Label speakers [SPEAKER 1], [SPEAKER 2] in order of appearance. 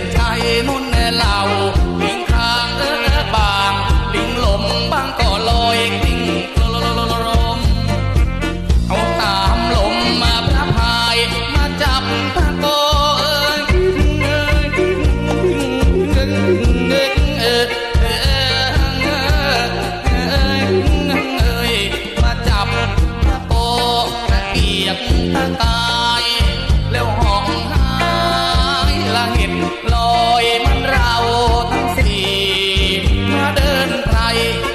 [SPEAKER 1] นใจนุ่นเหล่า นไพร